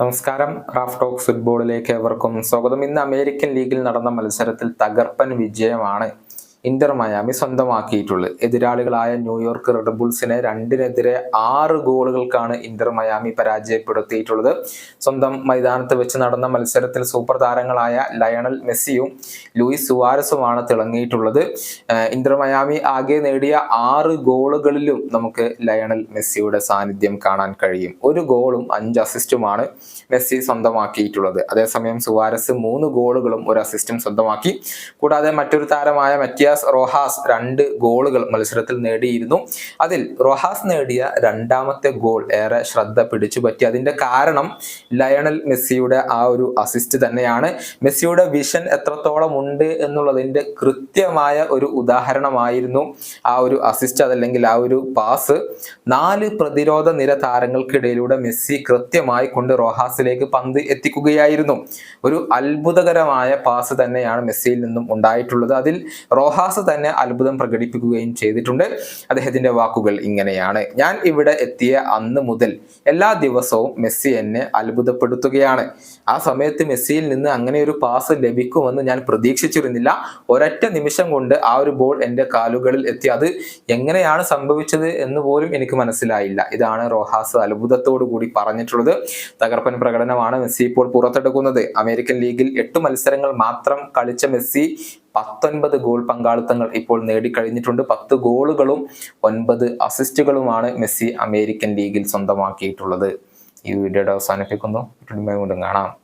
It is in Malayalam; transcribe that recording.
നമസ്കാരം. ക്രാഫ്റ്റ് ടോക്സ് ഫുട്ബോളിലേക്ക് ഏവർക്കും സ്വാഗതം. ഇന്ന് അമേരിക്കൻ ലീഗിൽ നടന്ന മത്സരത്തിൽ തകർപ്പൻ വിജയമാണ് ഇന്റർ മയാമി സ്വന്തമാക്കിയിട്ടുള്ളത്. എതിരാളികളായ ന്യൂയോർക്ക് റെഡ് ബുൾസിനെ രണ്ടിനെതിരെ ആറ് ഗോളുകൾക്കാണ് ഇന്റർ മയാമി പരാജയപ്പെടുത്തിയിട്ടുള്ളത്. സ്വന്തം മൈതാനത്ത് വെച്ച് നടന്ന മത്സരത്തിൽ സൂപ്പർ താരങ്ങളായ ലയണൽ മെസ്സിയും ലൂയിസ് സുവാരസുമാണ് തിളങ്ങിയിട്ടുള്ളത്. ഇന്റർ മയാമി ആകെ നേടിയ ആറ് ഗോളുകളിലും നമുക്ക് ലയണൽ മെസ്സിയുടെ സാന്നിധ്യം കാണാൻ കഴിയും. ഒരു ഗോളും അഞ്ച് അസിസ്റ്റുമാണ് മെസ്സി സ്വന്തമാക്കിയിട്ടുള്ളത്. അതേസമയം സുവാരസ് മൂന്ന് ഗോളുകളും ഒരു അസിസ്റ്റും സ്വന്തമാക്കി. കൂടാതെ മറ്റൊരു താരമായ മറ്റിയാസ് റോഹാസ് രണ്ട് ഗോളുകൾ മത്സരത്തിൽ നേടിയിരുന്നു. അതിൽ റോഹാസ് നേടിയ രണ്ടാമത്തെ ഗോൾ ഏറെ ശ്രദ്ധ പിടിച്ചു പറ്റി. അതിന്റെ കാരണം ലയണൽ മെസ്സിയുടെ ആ ഒരു അസിസ്റ്റ് തന്നെയാണ്. മെസ്സിയുടെ വിഷൻ എത്രത്തോളം ഉണ്ട് എന്നുള്ളതിന്റെ കൃത്യമായ ഒരു ഉദാഹരണമായിരുന്നു ആ ഒരു അസിസ്റ്റ് അതല്ലെങ്കിൽ ആ ഒരു പാസ് നാല് പ്രതിരോധ നിര താരങ്ങൾക്കിടയിലൂടെ മെസ്സി കൃത്യമായി കൊണ്ട് റോഹാസിലേക്ക് പന്ത് എത്തിക്കുകയായിരുന്നു. ഒരു അത്ഭുതകരമായ പാസ് തന്നെയാണ് മെസ്സിയിൽ നിന്നും ഉണ്ടായിട്ടുള്ളത്. അതിൽ റോഹാസ് തന്നെ അത്ഭുതം പ്രകടിപ്പിക്കുകയും ചെയ്തിട്ടുണ്ട്. അദ്ദേഹത്തിന്റെ വാക്കുകൾ ഇങ്ങനെയാണ്. ഞാൻ ഇവിടെ എത്തിയ അന്ന് മുതൽ എല്ലാ ദിവസവും മെസ്സി എന്നെ അത്ഭുതപ്പെടുത്തുകയാണ്. ആ സമയത്ത് മെസ്സിയിൽ നിന്ന് അങ്ങനെ ഒരു പാസ് ലഭിക്കുമെന്ന് ഞാൻ പ്രതീക്ഷിച്ചിരുന്നില്ല. ഒരൊറ്റ നിമിഷം കൊണ്ട് ആ ഒരു ബോൾ എന്റെ കാലുകളിൽ എത്തി. അത് എങ്ങനെയാണ് സംഭവിച്ചത് എന്ന് പോലും എനിക്ക് മനസ്സിലായില്ല. ഇതാണ് റോഹാസ് അത്ഭുതത്തോടു കൂടി പറഞ്ഞിട്ടുള്ളത്. തകർപ്പൻ പ്രകടനമാണ് മെസ്സി ഇപ്പോൾ പുറത്തെടുക്കുന്നത്. അമേരിക്കൻ ലീഗിൽ എട്ട് മത്സരങ്ങൾ മാത്രം കളിച്ച മെസ്സി പത്തൊൻപത് ഗോൾ പങ്കാളിത്തങ്ങൾ ഇപ്പോൾ നേടിക്കഴിഞ്ഞിട്ടുണ്ട്. പത്ത് ഗോളുകളും ഒൻപത് അസിസ്റ്റുകളുമാണ് മെസ്സി അമേരിക്കൻ ലീഗിൽ സ്വന്തമാക്കിയിട്ടുള്ളത്. ഈ വീഡിയോയുടെ അവസാനിപ്പിക്കുന്നു. കാണാം.